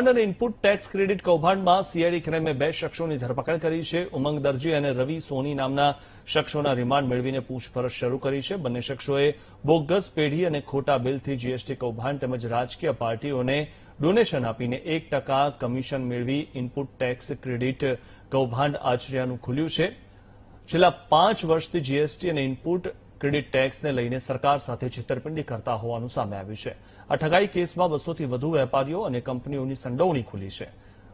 અને input tax credit કૌભાંડમાં CID ક્રાઇમે બે શખ્સોની ધરપકડ કરી છે. ઉમંગ દરજી અને રવિ સોની નામના શખ્સોના રિમાન્ડ મેળવીને પૂછપરછ શરૂ કરી છે. બંને શખ્સોએ બોગસ પેઢી અને ખોટા બિલથી જીએસટી કૌભાંડ તેમજ રાજકીય પાર્ટીઓને ડોનેશન આપીને એક ટકા કમિશન મેળવી ઇનપુટ ટેક્સ ક્રેડિટ કૌભાંડ આચર્યાનું ખુલ્યું છે. છેલ્લા પાંચ વર્ષથી જીએસટી અને ઇનપુટ ક્રેડિટ ટેક્સને લઈને સરકાર સાથે છેતરપિંડી કરતા હોવાનું સામે આવ્યું છે. આ ઠગાઈ કેસમાં બસોથી વધુ વેપારીઓ અને કંપનીઓની સંડોવણી ખુલી છે.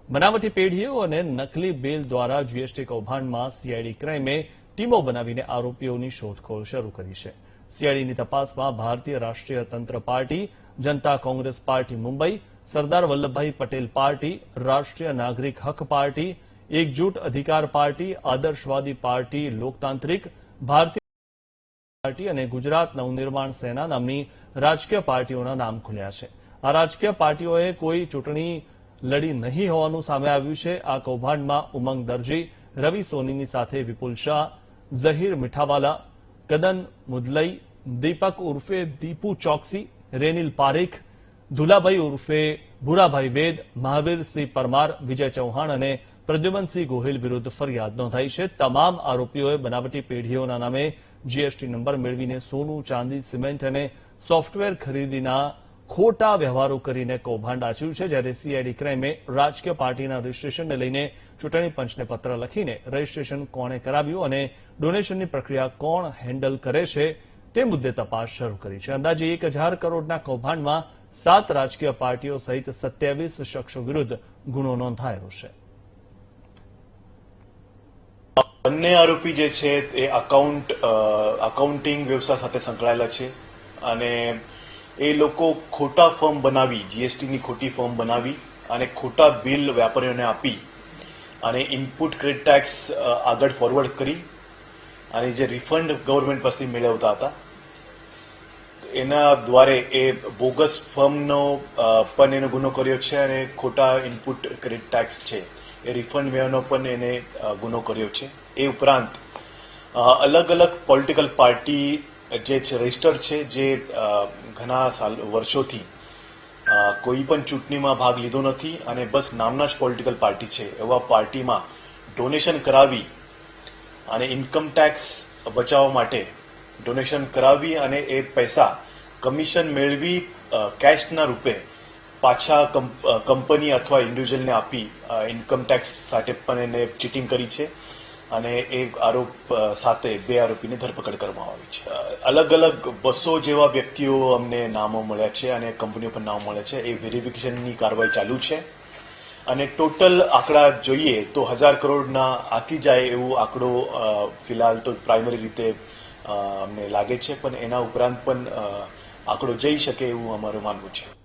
બનાવટી પેઢીઓ અને નકલી બિલ દ્વારા જીએસટી કૌભાંડમાં સીઆઈડી ક્રાઇમે ટીમો બનાવીને આરોપીઓની શોધખોળ શરૂ કરી છે. સીઆઈડીની તપાસમાં Bharatiya Rashtriya Tantra party, Janata Congress party Mumbai, Sardar Vallabhbhai Patel party, Rashtriya Nagarik Hak party, એકજૂટ અધિકાર પાર્ટી, આદર્શવાદી પાર્ટી લોકતાંત્રિક, ભારતીય પાર્ટી અને ગુજરાત નવનિર્માણ સેના નામની રાજકીય પાર્ટીઓના નામ ખુલ્યા છે. આ રાજકીય પાર્ટીઓએ કોઈ ચૂંટણી લડી નહીં હોવાનું સામે આવ્યું છે. આ કૌભાંડમાં ઉમંગ દરજી, રવિ સોનીની સાથે વિપુલ શાહ, ઝહીર મીઠાવાલા કદન મુદલઈ, દીપક ઉર્ફે દીપુ ચોકસી, રેનિલ પારેખ, ધુલાભાઈ ઉર્ફે ભૂરાભાઈ વેદ મહાવીરસિંહ પરમાર, વિજય ચૌહાણ અને પ્રદ્યુમનસિંહ ગોહિલ વિરુદ્ધ ફરિયાદ નોંધાઈ છે. તમામ આરોપીઓએ બનાવટી પેઢીઓના નામે જીએસટી નંબર મેળવીને સોનું, ચાંદી, સિમેન્ટ અને સોફ્ટવેર ખરીદીના ખોટા વ્યવહારો કરીને કૌભાંડ આચર્યું છે, જ્યારે સીઆઈડી ક્રાઇમે રાજકીય પાર્ટીના રજીસ્ટ્રેશનને લઈને ચૂંટણી પંચને પત્ર લખીને રજીસ્ટ્રેશન કોણે કરાવ્યું અને ડોનેશનની પ્રક્રિયા કોણ હેન્ડલ કરે છે તે મુદ્દે તપાસ શરૂ કરી છે. અંદાજે એક હજાર કરોડના કૌભાંડમાં સાત રાજકીય પાર્ટીઓ સહિત સત્યાવીસ શખ્સો વિરુદ્ધ ગુનો નોંધાયો છે. બંને આરોપી જે છે એ અકાઉન્ટ અકાઉન્ટિંગ વ્યવસાય સાથે સંકળાયેલા છે અને એ લોકો ખોટા ફોર્મ બનાવી જીએસટીની ખોટી ફોર્મ બનાવી અને ખોટા બિલ વેપારીઓને આપી અને ઇનપુટ ક્રેડિટ ટેક્સ આગળ ફોરવર્ડ કરી અને જે રિફંડ ગવર્મેન્ટ પાસે મેળવતા હતા. એના દ્વારે એ બોગસ ફર્મનો પણ એનો ગુનો કર્યો છે અને ખોટા ઇનપુટ ક્રેડિટ ટેક્સ છે. એ રિફંડ મેળવવાનો પણ એને ગુનો કર્યો છે. એ ઉપરાંત અલગ અલગ પોલિટિકલ પાર્ટી જે છે રજિસ્ટર છે, જે ઘણા સાલ, વર્ષોથી કોઈ પણ ચૂંટણીમાં ભાગ લીધો નથી અને બસ નામના જ પોલિટિકલ પાર્ટી છે. એવા પાર્ટીમાં ડોનેશન કરાવી અને ઇન્કમ ટેક્સ બચાવવા માટે ડોનેશન કરાવી અને એ પૈસા કમિશન મેળવી કેશના રૂપે પાછા કંપ- કંપની અથવા ઇન્ડિવિજ્યુઅલને આપી ઇન્કમ ટેક્સ સાથે પણ એને ચીટિંગ કરી છે અને એ આરોપ સાથે બે આરોપીની ધરપકડ કરવામાં આવી છે. અલગ અલગ બસો જેવા વ્યક્તિઓ અમને નામો મળ્યા છે અને કંપનીઓ પર નામ મળે છે. એ વેરિફિકેશનની કાર્યવાહી ચાલુ છે અને ટોટલ આંકડા જોઈએ તો હજાર કરોડના આંકી જાય એવું આંકડો ફિલહાલ તો પ્રાઇમરી રીતે અમને લાગે છે. પણ એના ઉપરાંત પણ આંકડો જઈ શકે એવું અમારું માનવું છે.